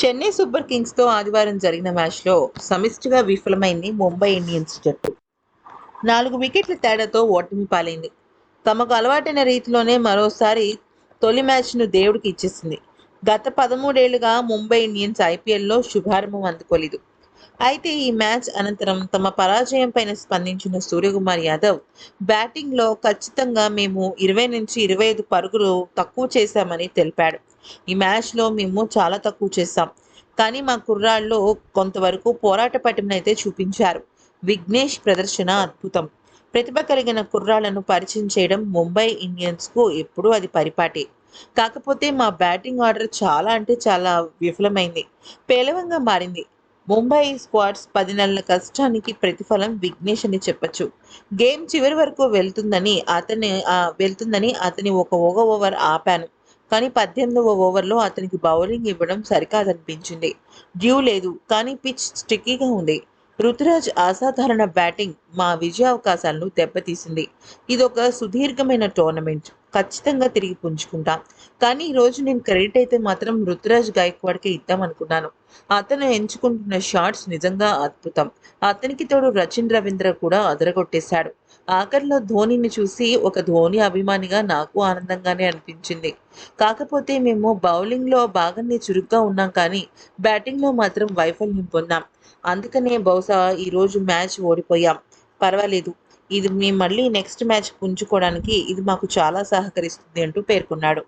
Chennai super కింగ్స్తో ఆదివారం జరిగిన మ్యాచ్లో సమిష్టిగా విఫలమైంది ముంబై ఇండియన్స్ జట్టు. నాలుగు వికెట్ల తేడాతో ఓటమి పాలైంది. తమకు అలవాటైన రీతిలోనే మరోసారి తొలి మ్యాచ్ను దేవుడికి ఇచ్చేసింది. గత పదమూడేళ్ళుగా ముంబై ఇండియన్స్ ఐపీఎల్లో శుభారంభం అందుకోలేదు. అయితే ఈ మ్యాచ్ అనంతరం తమ పరాజయం పైన స్పందించిన సూర్యకుమార్ యాదవ్ బ్యాటింగ్లో ఖచ్చితంగా మేము ఇరవై నుంచి ఇరవై ఐదు పరుగులు తక్కువ చేశామని తెలిపాడు. ఈ మ్యాచ్లో మేము చాలా తక్కువ చేసాం కానీ మా కుర్రాళ్ళు కొంతవరకు పోరాట పటిమనైతే చూపించారు. విఘ్నేష్ ప్రదర్శన అద్భుతం. ప్రతిభ కలిగిన కుర్రాళ్ళను పరిచయం చేయడం ముంబై ఇండియన్స్కు ఎప్పుడూ అది పరిపాటి. కాకపోతే మా బ్యాటింగ్ ఆర్డర్ చాలా అంటే చాలా విఫలమైంది. పేలవంగా మారింది. ముంబై స్క్వాడ్స్ పది నెలల కష్టానికి ప్రతిఫలం విఘ్నేష్ అని చెప్పొచ్చు. గేమ్ చివరి వరకు వెళ్తుందని అతని వెళ్తుందని అతని ఒక ఒక ఓవర్ ఆపాను. కానీ పద్దెనిమిదవ ఓవర్లో అతనికి బౌలింగ్ ఇవ్వడం సరికాదనిపించింది. డ్యూ లేదు కానీ పిచ్ స్టిక్కీగా ఉంది. రుతురాజ్ అసాధారణ బ్యాటింగ్ మా విజయ అవకాశాలను దెబ్బతీసింది. ఇది ఒక సుదీర్ఘమైన టోర్నమెంట్. ఖచ్చితంగా తిరిగి పుంజుకుంటాం. కానీ ఈరోజు నేను క్రెడిట్ అయితే మాత్రం రుతురాజ్ గాయక్వాడ్కే ఇద్దామనుకున్నాను అతను ఎంచుకుంటున్న షాట్స్ నిజంగా అద్భుతం. అతనికి తోడు రచిన్ రవీంద్ర కూడా అదరగొట్టేశాడు. ఆఖరిలో ధోనిని చూసి ఒక ధోని అభిమానిగా నాకు ఆనందంగానే అనిపించింది. కాకపోతే మేము బౌలింగ్లో బాగానే చురుగ్గా ఉన్నాం కానీ బ్యాటింగ్లో మాత్రం వైఫల్యం పొందాం. అందుకనే బహుశా ఈరోజు మ్యాచ్ ఓడిపోయాం. పర్వాలేదు. ఇది మేము మళ్ళీ నెక్స్ట్ మ్యాచ్ ఉంచుకోవడానికి ఇది మాకు చాలా సహకరిస్తుంది అంటూ పేర్కొన్నాడు.